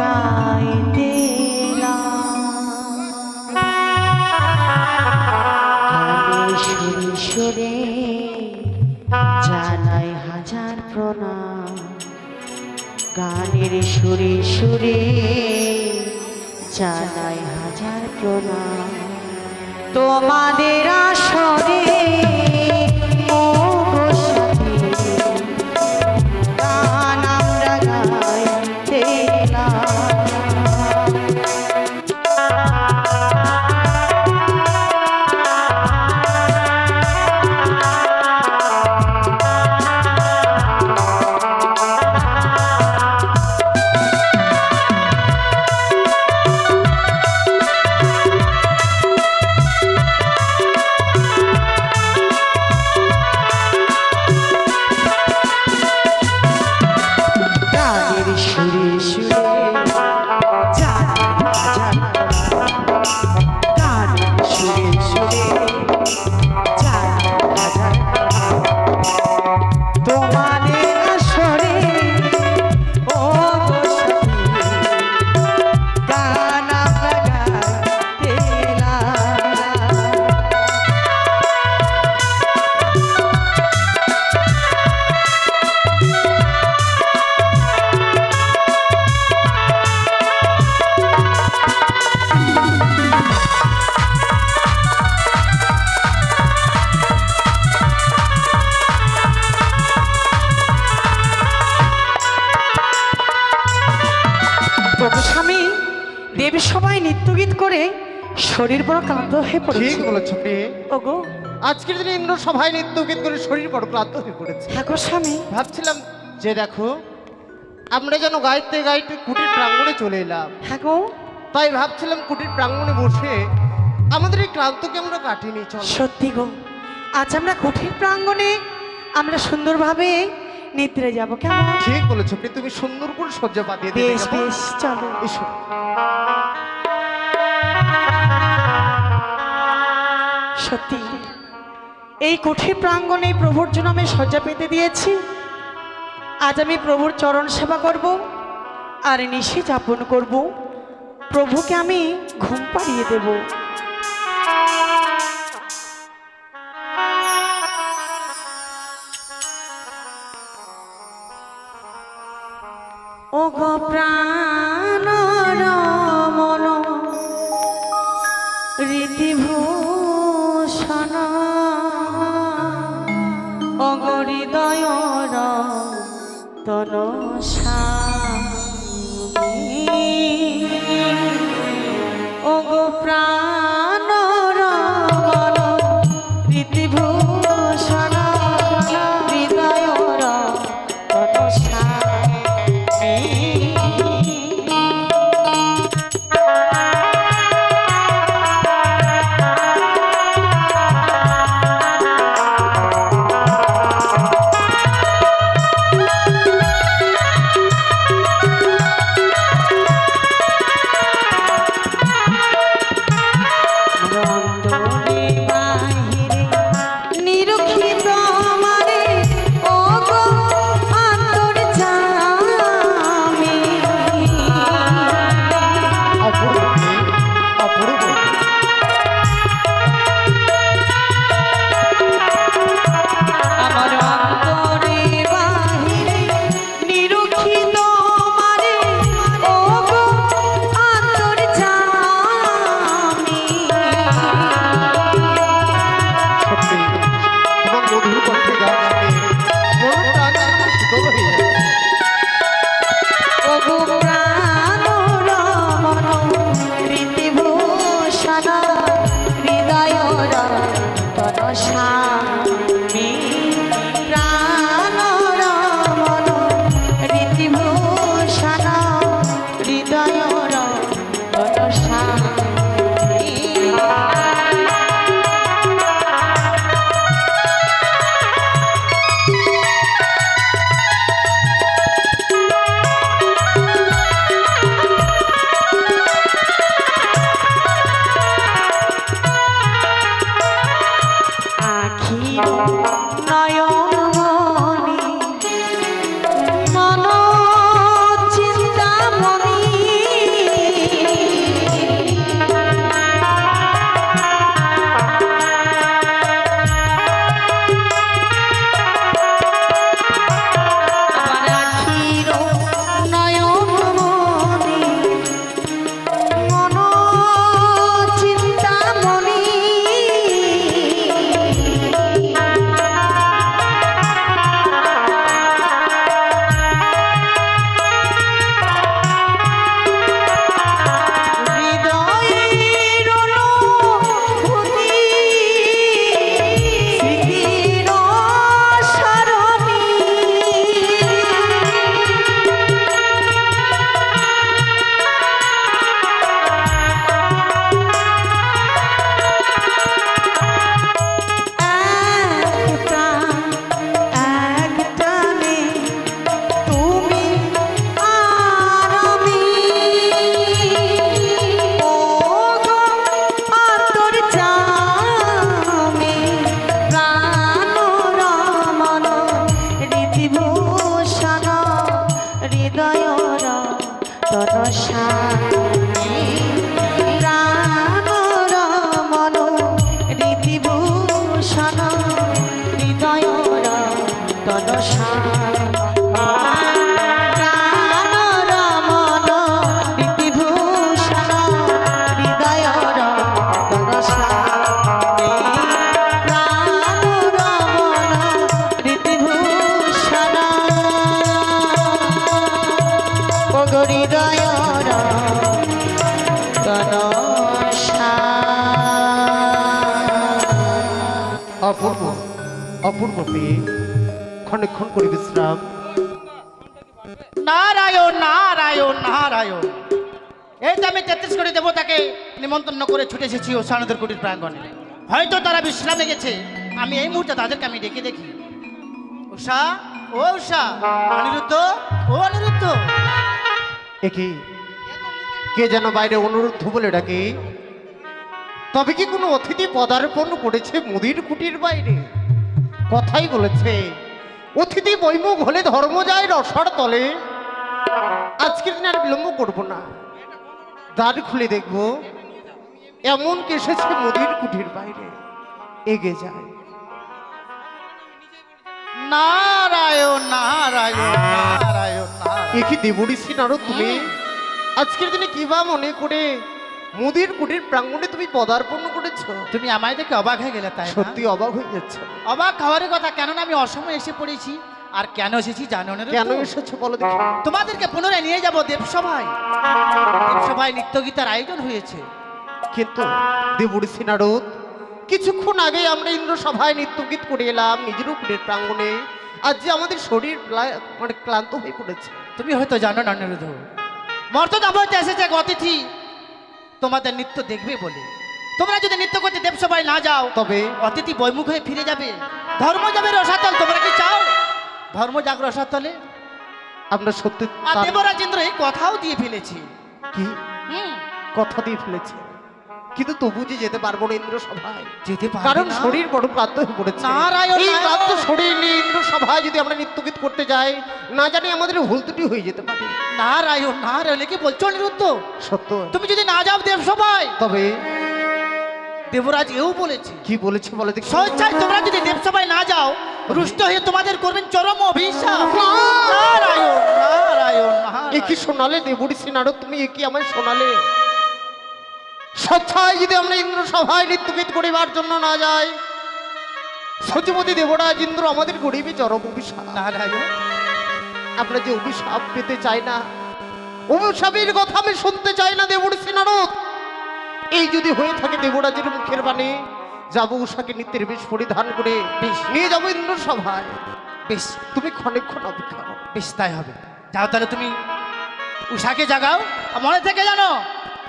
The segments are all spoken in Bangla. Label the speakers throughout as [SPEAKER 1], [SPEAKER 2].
[SPEAKER 1] গাইতে জানাই হাজার গানের সুরে সুরে জানাই হাজার প্রণাম। তোমাদের প্রণাম। দেবী সবাই নৃত্যগীত করে শরীর বড় ক্লান্ত হয়ে পড়েছে।
[SPEAKER 2] ঠিক বলেছ প্রিয়ে।
[SPEAKER 1] ওগো।
[SPEAKER 2] আজকের দিনে ইন্দ্র সভায় নৃত্য গীত করে শরীর বড় ক্লান্ত হয়ে পড়েছে।
[SPEAKER 1] হ্যাঁ গো স্বামী।
[SPEAKER 2] ভাবছিলাম যে দেখো আমরা যেন গাইতে গাইতে কুটির প্রাঙ্গণে চলে এলাম।
[SPEAKER 1] হ্যাঁ গো।
[SPEAKER 2] তাই ভাবছিলাম কুটির প্রাঙ্গণে বসে আমাদের এই ক্লান্তকে আমরা কাটিয়ে নিয়ে চল।
[SPEAKER 1] সত্যি গো। আজ আমরা কঠিন প্রাঙ্গণে আমরা সুন্দরভাবে নিদ্রে যাব কেমন?
[SPEAKER 2] ঠিক বলেছ তুমি সুন্দর করে সজ্জা পাতিয়ে দিলে
[SPEAKER 1] বেশ বেশ চলো।
[SPEAKER 2] এসো।
[SPEAKER 1] সত্যি এই কঠিন প্রাঙ্গণে প্রভুর জন্য আমি সজ্জা পেতে দিয়েছি। আজ আমি প্রভুর চরণ সেবা করব আর নিশে যাপন করব। প্রভুকে আমি ঘুম পাড়িয়ে দেব।「さよ。う
[SPEAKER 2] অপূর্ব অপূর্ব পেয়ে ক্ষণক্ষণ করে বিশ্রাম।
[SPEAKER 3] নারায়ণ নারায়ণ নারায়ণ। এই তো আমি তেত্রিশ কোটি দেবতাকে নিমন্ত্রণ করে ছুটে এসেছি ও সানদের কুটির প্রাঙ্গণে। হয়তো তারা বিশ্রামে গেছে। আমি এই মুহূর্তে তাদেরকে আমি ডেকে দেখি। উষা ও উষা অনিরুদ্ধ, ও অনিরুদ্ধ।
[SPEAKER 2] একে। কে যেন বাইরে অনুরোধ বলে ডাকে। তবে কি কোনো অতিথি পদার্পণ করেছে মুদির কুটির বাইরে? কথাই বলেছে, অতিথি বৈমুখ হলে ধর্ম যায় রসার তলে। আজকের দিন আর বিলম্ব করব না। দ্বার খুলে দেখব, এমন কে এসেছে মুদির কুটির বাইরে। এগে যায়।
[SPEAKER 3] নারায়ণ নারায়ণ নারায়ণ।
[SPEAKER 2] কি দেবরিসি নারদ তুমি? আজকের দিনে কি বা মনে করে? মুদির কুটির প্রাঙ্গণে তুমি পদার্পণ করেছ।
[SPEAKER 3] তুমি আমায় দেখে অবাক হয়ে গেলে তাই না?
[SPEAKER 2] সত্যি অবাক হয়ে যাচ্ছে
[SPEAKER 3] অবাক খাওয়ার কথা কেননা আমি অসময়ে এসে পড়েছি। আর কেন এসেছি জানো না
[SPEAKER 2] কেন এসেছ বলো দেখি।
[SPEAKER 3] তোমাদেরকে পুনরায় নিয়ে যাব দেবসভায়। দেবসভায় নৃত্যগীতার আয়োজন হয়েছে।
[SPEAKER 2] কিন্তু দেবরিসি নারদ কিছুক্ষণ আগে আমরা ইন্দ্র সভায় নৃত্যগীত করে এলাম নিজের উপরের প্রাঙ্গণে আজ যে আমাদের শরীর প্রায়- মানে ক্লান্ত হয়ে পড়েছে।
[SPEAKER 3] তুমি হয়তো জানো না অনিরুদ্ধ মর্তদা বলতে এসেছে এক অতিথি। তোমাদের নৃত্য দেখবে বলে। তোমরা যদি নৃত্য করতে দেবসভায় না যাও
[SPEAKER 2] তবে
[SPEAKER 3] অতিথি বৈমুখ হয়ে ফিরে যাবে। ধর্ম যাবে রসাতল তোমরা কি চাও? ধর্ম যাক রসাতলে?
[SPEAKER 2] আমরা সত্যি
[SPEAKER 3] দেবরাজেন্দ্র এই কথাও দিয়ে ফেলেছি।
[SPEAKER 2] কি? কথা দিয়ে ফেলেছে? কিন্তু তবু যে যেতে পারব না ইন্দ্র সভায়
[SPEAKER 3] যেতে পারবে
[SPEAKER 2] কারণ শরীর বড় ক্লান্ত হয়ে পড়েছে। এই ক্লান্ত শরীর নিয়ে ইন্দ্র সভায় যদি আমরা নৃত্যগীত করতে যাই না জানি আমাদের ভুল ত্রুটি হয়ে যেতে পারে।
[SPEAKER 3] নারায়ণ নারায়ণ কি বলছো অনিরুদ্ধ
[SPEAKER 2] সত্য।
[SPEAKER 3] তুমি যদি না যাও দেবসভায়
[SPEAKER 2] তবে?
[SPEAKER 3] দেবরাজ এও বলেছে।
[SPEAKER 2] কি বলেছে বলে দেখি।
[SPEAKER 3] স্বেচ্ছায় তোমরা যদি দেবসভায় না যাও রুষ্ট হয়ে তোমাদের করবেন চরম অভিশাপ। নারায়ণ নারায়ণ
[SPEAKER 2] এ কি। শোনালে দেবরিসি নারদ তুমি এ কি আমায় শোনালে? স্বচ্ছায় যদি আমরা ইন্দ্র সভায় নৃত্যগীত করিবার জন্য না যাই সচিমতী দেবরাজ ইন্দ্র আমাদের গরিবী চরম অভিশাপ। আমরা যে অভিশাপ পেতে চাই না অভিশাপের কথা আমি শুনতে চাই না দেবরিসি নারদ। এই যদি হয়ে থাকে দেবরাজের মুখের বাণী যাব উষাকে নিত্যের বেশ পরিধান করে
[SPEAKER 3] বেশ।
[SPEAKER 2] নিয়ে যাব ইন্দ্র সভায়
[SPEAKER 3] বেশ
[SPEAKER 2] তুমি ক্ষণেক্ষণ অপেক্ষা করো।
[SPEAKER 3] বেশ তাই হবে। যাও তাহলে তুমি উষাকে জাগাও। মনে থেকে জানো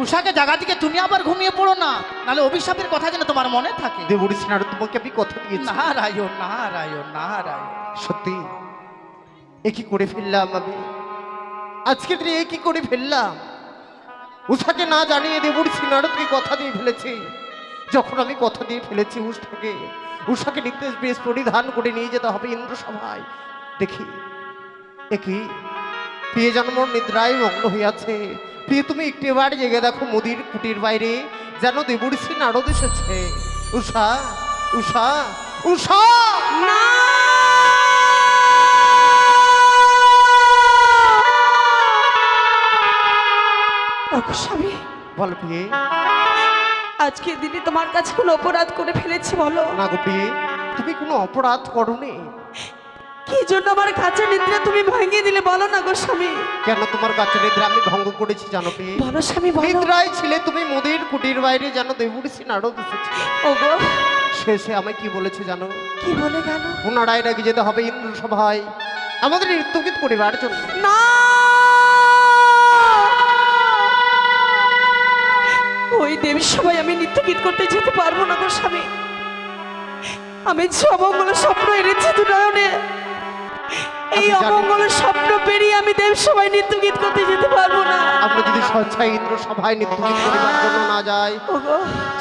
[SPEAKER 3] উষাকে জাগা থেকে তুমি আবার ঘুমিয়ে পড়ো না। নাহলে অভিশাপের কথা যেন তোমার মনে থাকে।
[SPEAKER 2] দেবরিসি নারদ তোমাকে আমি কথা দিয়েছি
[SPEAKER 3] নারায়ণ নারায়ণ নারায়ণ।
[SPEAKER 2] সত্যি এ কি করে ফেললাম আমি? আজকে দিনে এ কি করে ফেললাম? উষাকে না জানিয়ে দেবুর সিনারদকে কথা দিয়ে ফেলেছি। যখন আমি কথা দিয়ে ফেলেছি উষাকে উষাকে নির্দেশ বেশ পরিধান করে নিয়ে যেতে হবে ইন্দ্র সভায় দেখি এ কি? প্রিয় জন্ম নিদ্রায় মগ্ন হইয়াছে। প্রিয় তুমি একটু এবার জেগে দেখো মোদির কুটির বাইরে যেন দেবুড়ি নারদ এসেছে। উষা উষা উষা!
[SPEAKER 1] ওগো স্বামী।
[SPEAKER 2] বল প্রিয়ে।
[SPEAKER 1] দিনে তোমার কাছে কোনো অপরাধ করে ফেলেছি বলো।
[SPEAKER 2] না গো প্রিয়ে তুমি কোনো অপরাধ করনি।
[SPEAKER 1] কি জন্য আমার কাছে নিদ্রা তুমি ভাঙিয়ে দিলে? বলো না গো স্বামী।
[SPEAKER 2] কেন তোমার কাছে নিদ্রা আমি ভঙ্গ করেছি জানো প্রিয়ে
[SPEAKER 1] বলো স্বামী
[SPEAKER 2] নিদ্রায় ছিলে তুমি মোদির কুটির বাইরে যেন দেবুড়ি এসেছে
[SPEAKER 1] ওগো।
[SPEAKER 2] শেষে আমায় কি বলেছে জানো?
[SPEAKER 1] কি বলে গেল?
[SPEAKER 2] পুনরায় নাকি যেতে হবে ইন্দ্র সভায়। আমাদের নৃত্যগীত করিবার জন্য।
[SPEAKER 1] না! ওই দেবী সবাই আমি নৃত্য গীত করতে যেতে পারব না গো স্বামী। আমি অমঙ্গল স্বপ্ন এনেছি দুরায়নে এই অমঙ্গল স্বপ্ন পেরিয়ে আমি দেব সবাই নৃত্য গীত করতে যেতে পারব না।
[SPEAKER 2] আমরা যদি স্বেচ্ছায় ইন্দ্র সভায় নৃত্যগীত করিবার জন্য না যাই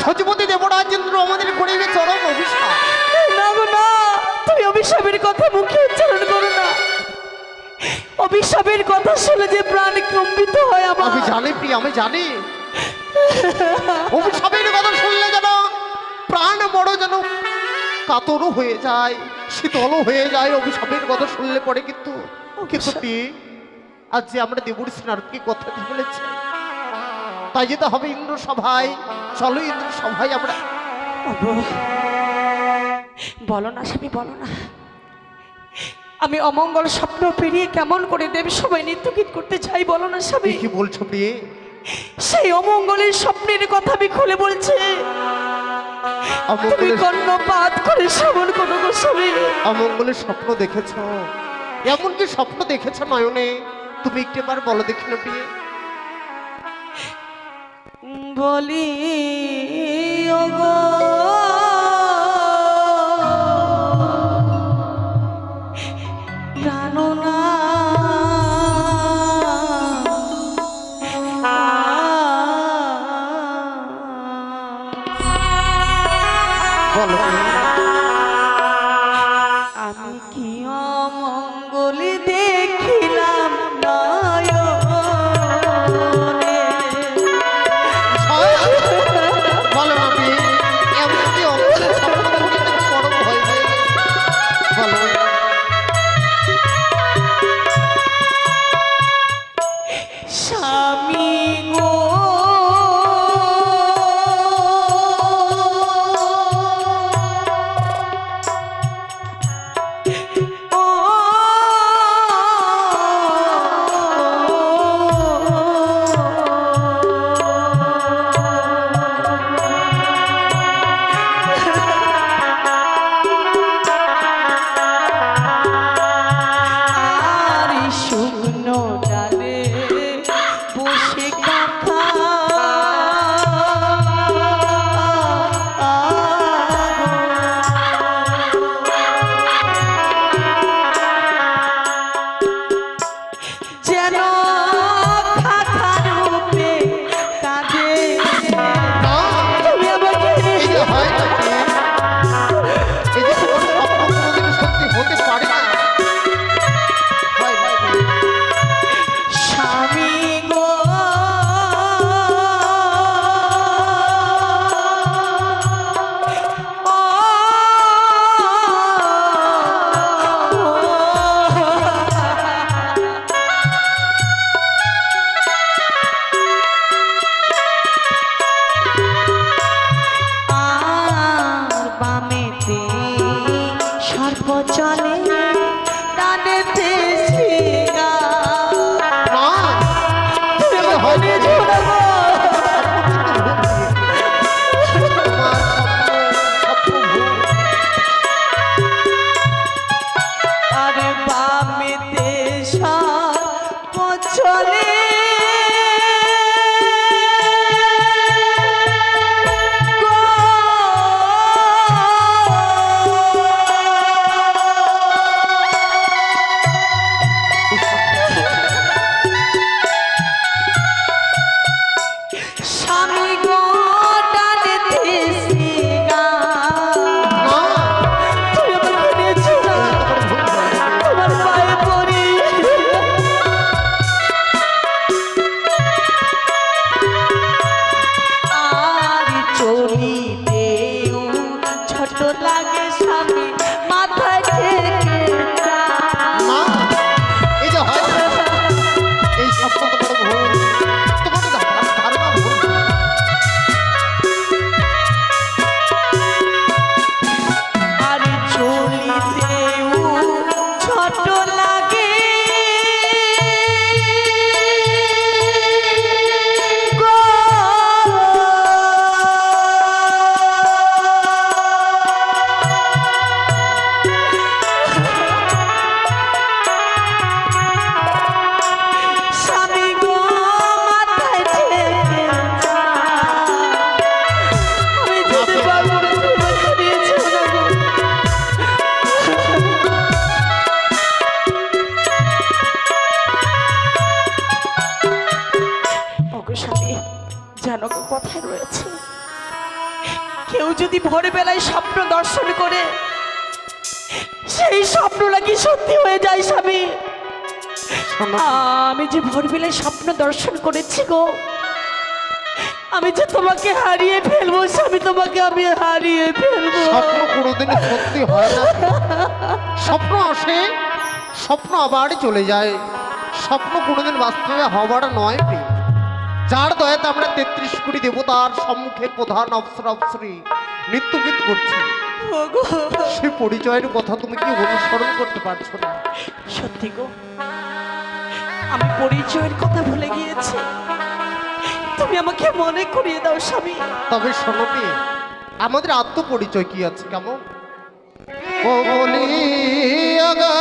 [SPEAKER 2] সচিপতি দেবরাজ ইন্দ্র আমাদের করিবে চরম অভিশাপ।
[SPEAKER 1] না গো না। তুমি অভিশাপের কথা মুখে উচ্চারণ করো না। অভিশাপের কথা শুনে যে প্রাণ কম্পিত হয় আমার।
[SPEAKER 2] আমি জানি প্রিয় আমি জানি। অভিশাপের কথা শুনলে যেন প্রাণ বড় যেন কাতরও হয়ে যায় শীতলও হয়ে যায় অভিশাপের কথা শুনলে পরে কিন্তু কিন্তু আজ যে আমরা দেবুর স্নারদকে কথা দিয়ে ফেলেছি তাই যেতে হবে ইন্দ্র সভায় চলো ইন্দ্র সভায় আমরা
[SPEAKER 1] বলো না স্বামী বলো না। আমি অমঙ্গল স্বপ্ন পেরিয়ে কেমন করে দেব সবাই নৃত্য গীত করতে চাই বলো না স্বামী।
[SPEAKER 2] কি বলছো প্রিয়ে?
[SPEAKER 1] সেই অমঙ্গলের স্বপ্নের কথা আমি খুলে বলছি। তুমি কর্ণপাত করে শ্রবণ করো
[SPEAKER 2] অমঙ্গলের স্বপ্ন দেখেছ? এমন কি স্বপ্ন দেখেছ নয়নে? তুমি একটু এবার বলো দেখি না প্রিয়ে।
[SPEAKER 1] বলি ওগো।
[SPEAKER 2] বলো
[SPEAKER 1] সর্ব চলে ডানেতে নিতে স্বামী জানো কথায় রয়েছে। কেউ যদি ভোরবেলায় স্বপ্ন দর্শন করে সেই স্বপ্ন নাকি সত্যি হয়ে যায় স্বামী। আমি যে ভোরবেলায় স্বপ্ন দর্শন করেছি গো আমি যে তোমাকে হারিয়ে ফেলব স্বামী তোমাকে আমি হারিয়ে ফেলব।
[SPEAKER 2] স্বপ্ন কোনোদিন সত্যি হয় না। স্বপ্ন আসে স্বপ্ন আবার চলে যায়। স্বপ্ন কোনোদিন বাস্তবে হবার নয়। যার দয়াতে আমরা তেত্রিশ কোটি দেবতার সম্মুখে প্রধান অফসর অফসরি নৃত্যগীত করছি। সে পরিচয়ের কথা তুমি কি অনুসরণ করতে পারছ না?
[SPEAKER 1] সত্যি গো আমি পরিচয়ের কথা ভুলে গিয়েছি। তুমি আমাকে মনে করিয়ে দাও স্বামী।
[SPEAKER 2] তবে শোনো আমাদের আত্মপরিচয় কি আছে কেমন? ও বলি আগা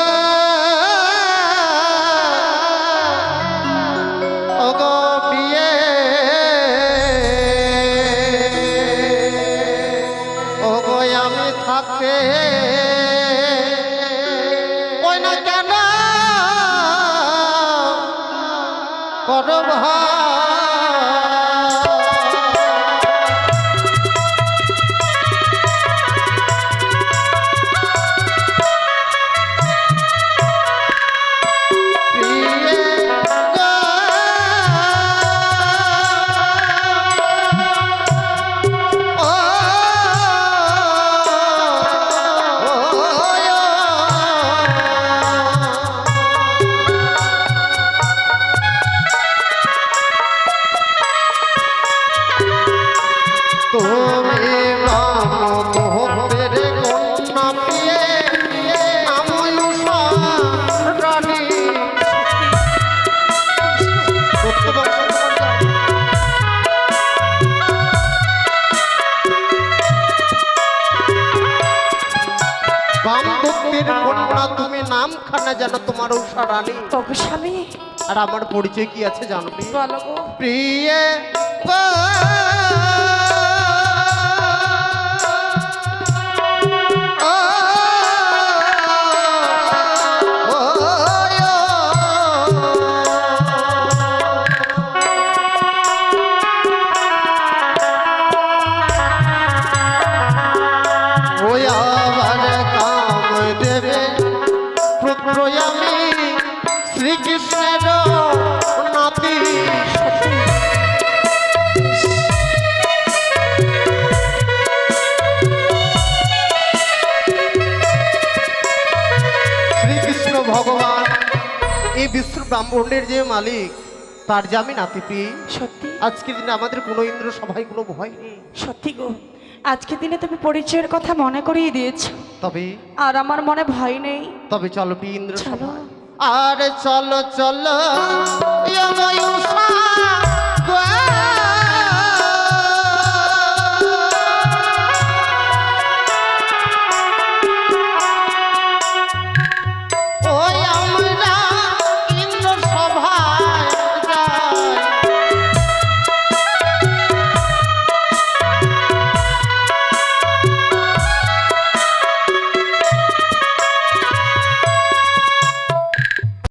[SPEAKER 2] করো তুমি নাম খানা জানো তোমার উষা রানী
[SPEAKER 1] তবে স্বামী।
[SPEAKER 2] আর আমার পরিচয় কি আছে জানবি? প্রিয় বিশ্ব ব্রাহ্মণের যে মালিক তার যে আমি নাতিপি
[SPEAKER 1] সত্যি?
[SPEAKER 2] আজকের দিনে আমাদের কোনো ইন্দ্র সবাই কোনো ভয় নেই।
[SPEAKER 1] সত্যি গো আজকে দিনে তুমি পরিচয়ের কথা মনে করিয়ে দিয়েছ।
[SPEAKER 2] তবে?
[SPEAKER 1] আর আমার মনে ভয় নেই।
[SPEAKER 2] তবে চলো পি ইন্দ্র
[SPEAKER 1] চলো।
[SPEAKER 2] আর চলো চলো ইয়ময়ুষা